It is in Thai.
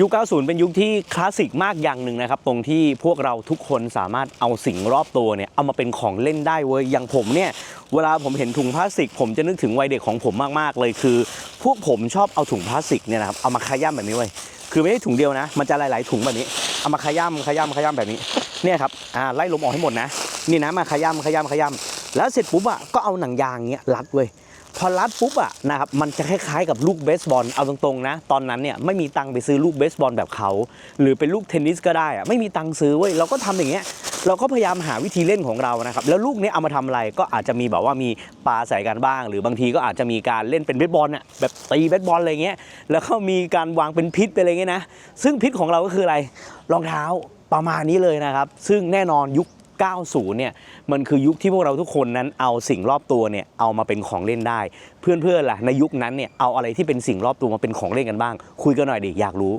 ยุค 90 เป็นยุคที่คลาสสิกมากอย่างหนึ่งนะครับ ตรงที่พวกเราทุกคนสามารถเอาสิ่งรอบตัวเนี่ย เอามาเป็นของเล่นได้เว้ย อย่างผมเนี่ย เวลาผมเห็นถุงพลาสติก ผมจะนึกถึงวัยเด็กของผมมากๆ เลยคือ พวกผมชอบเอาถุงพลาสติกเนี่ยนะครับ เอามาขย้ำแบบนี้เว้ย คือไม่ได้ถุงเดียวนะ มันจะหลาย ๆ ถุงแบบนี้ เอามาขย้ำขย้ำขย้ำแบบนี้ เนี่ยครับ อ่า ไล่ลมออกให้หมดนะ นี่นะ มาขย้ำขย้ำขย้ำแล้วเสร็จปุ๊บอะ ก็เอาหนังยางเงี้ยรัดเว้ย พอรัดปุ๊บอะนะครับมันจะคล้ายๆกับลูกเบสบอลเอาตรงๆนะตอนนั้นเนี่ยไม่มีตังค์ไปซื้อลูกเบสบอลแบบเขา หรือเป็นลูกเทนนิสก็ได้อะไม่มีตังค์ซื้อเว้ยเราก็ทำอย่างเงี้ยเราก็พยายามหาวิธีเล่นของเรานะครับแล้วลูกนี้เอามาทำอะไรก็อาจจะมีแบบว่ามีปลาใส่กันบ้าง หรือบางทีก็อาจจะมีการเล่นเป็นเบสบอลอะแบบตีเบสบอลอะไรเงี้ยแล้วก็มีการวางเป็นพิษไปอะไรเงี้ยนะซึ่งพิษของเราก็คืออะไรรองเท้าประมาณนี้เลยนะครับ ซึ่งแน่นอนยุค 90 เนี่ย มันคือยุคที่พวกเราทุกคนนั้นเอาสิ่งรอบตัวเนี่ยเอามาเป็นของเล่นได้ เพื่อนๆล่ะในยุคนั้นเนี่ยเอาอะไรที่เป็นสิ่งรอบตัวมาเป็นของเล่นกันบ้าง คุยกันหน่อยดิอยากรู้